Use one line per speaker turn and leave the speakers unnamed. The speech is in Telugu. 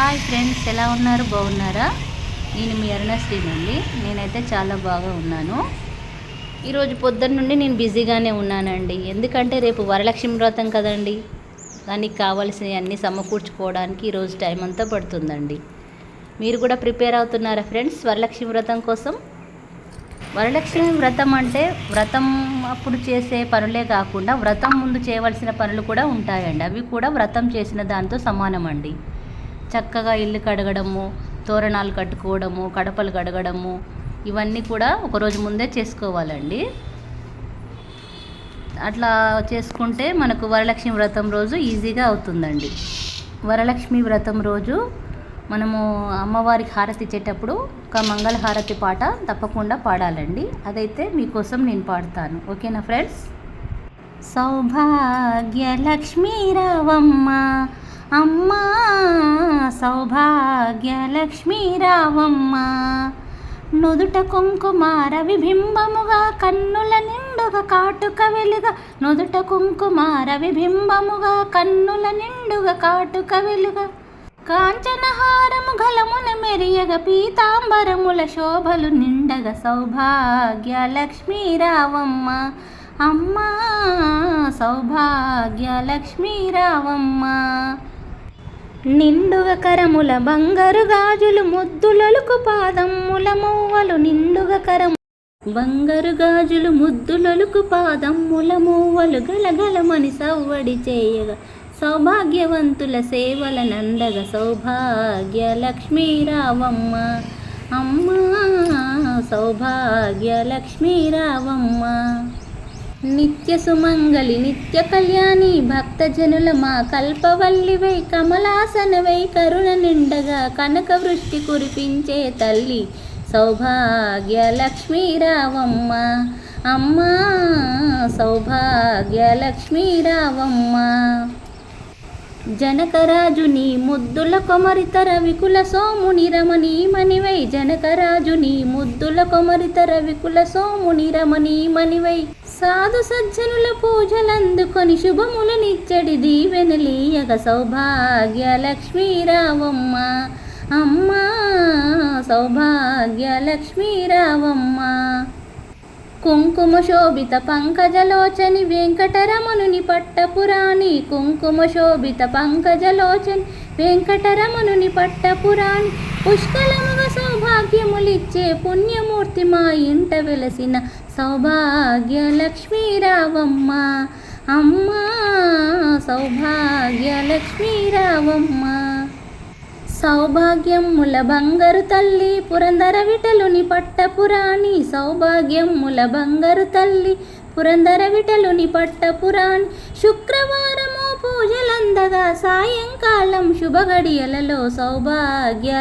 హాయ్ ఫ్రెండ్స్ ఎలా ఉన్నారు? బాగున్నారా? నేను మీ అరుణశ్రీనండి నేనైతే చాలా బాగా ఉన్నాను. ఈరోజు పొద్దున్న నుండి నేను బిజీగానే ఉన్నానండి. ఎందుకంటే రేపు వరలక్ష్మి వ్రతం కదండి. దానికి కావాల్సినవి అన్నీ సమకూర్చుకోవడానికి ఈరోజు టైం అంతా పడుతుందండి. మీరు కూడా ప్రిపేర్ అవుతున్నారా ఫ్రెండ్స్ వరలక్ష్మి వ్రతం కోసం? వరలక్ష్మి వ్రతం అంటే వ్రతం అప్పుడు చేసే పనులే కాకుండా వ్రతం ముందు చేయవలసిన పనులు కూడా ఉంటాయండి. అవి కూడా వ్రతం చేసిన దాంతో సమానం అండి చక్కగా ఇల్లు కడగడము తోరణాలు కట్టుకోవడము కడపలు కడగడము ఇవన్నీ కూడా ఒకరోజు ముందే చేసుకోవాలండి. అట్లా చేసుకుంటే మనకు వరలక్ష్మి వ్రతం రోజు ఈజీగా అవుతుందండి. వరలక్ష్మి వ్రతం రోజు మనము అమ్మవారికి హారతి ఇచ్చేటప్పుడు ఒక మంగళ హారతి పాట తప్పకుండా పాడాలండి. అదైతే మీకోసం నేను పాడతాను. ఓకేనా ఫ్రెండ్స్? సౌభాగ్య లక్ష్మీ రావమ్మ అమ్మా సౌభాగ్య రావమ్మ. నుదుట కుంకుమార విభింబముగా కన్నుల నిండుగా కాటుక వెలుగ. నుదుట కుంకుమార విభింబముగా కన్నుల నిండుగా కాటుక వెలుగ. కాంచనహారము గలమున మెరియగ పీతాంబరముల శోభలు నిండగ సౌభాగ్య లక్ష్మీ రావమ్మ. అమ్మా సౌభాగ్య లక్ష్మీ రావమ్మ. నిండుగ కరముల బంగారు గాజులు ముద్దులొలుకు పాదమ్ముల మూవలు నిండుగ కరము బంగారు గాజులు ముద్దులొలుకు పాదమ్ముల మూవలు గలగలమని సవ్వడి చేయగా సౌభాగ్యవంతుల సేవల నందగ సౌభాగ్య లక్ష్మీ రావమ్మ. అమ్మా సౌభాగ్య లక్ష్మీ రావమ్మ. నిత్య సుమంగళి నిత్య కళ్యాణి భక్తజనుల మా కల్పవల్లివై కమలాసనవై కరుణ నిండగా కనక వృష్టి కురిపించే తల్లి సౌభాగ్య లక్ష్మీరావమ్మ అమ్మా సౌభాగ్య లక్ష్మీరావమ్మ జనకరాజుని ముద్దుల కొమరితర వికుల సోముని రమణీమణివై. జనకరాజుని ముద్దుల కొమరితర వికుల సోముని రమణీమణివై. సాధు సజ్జనుల పూజలందుకొని శుభములు నిచ్చడి దీవెనలీయగ సౌభాగ్య లక్ష్మీరావమ్మ అమ్మా సౌభాగ్య లక్ష్మీరావమ్మ కుంకుమ శోభిత పంకజలోచని వెంకటరమణుని పట్టపురాణి. కుంకుమ శోభిత పంకజలోచని వెంకటరమణుని పట్టపురాణి. పుష్కలముగ సౌభాగ్యములిచ్చే పుణ్యమూర్తి మా ఇంట వెలసిన సౌభాగ్య లక్ష్మీరావమ్మ అమ్మా సౌభాగ్య లక్ష్మీరావమ్మ సౌభాగ్యముల బంగారు తల్లి పురందర విటలుని పట్టపురాణి సౌభాగ్యముల బంగారు తల్లి పురందర విటలుని పట్టపురాణి శుక్రవారము పూజలందగా సాయంకాలం శుభగడియలలో సౌభాగ్య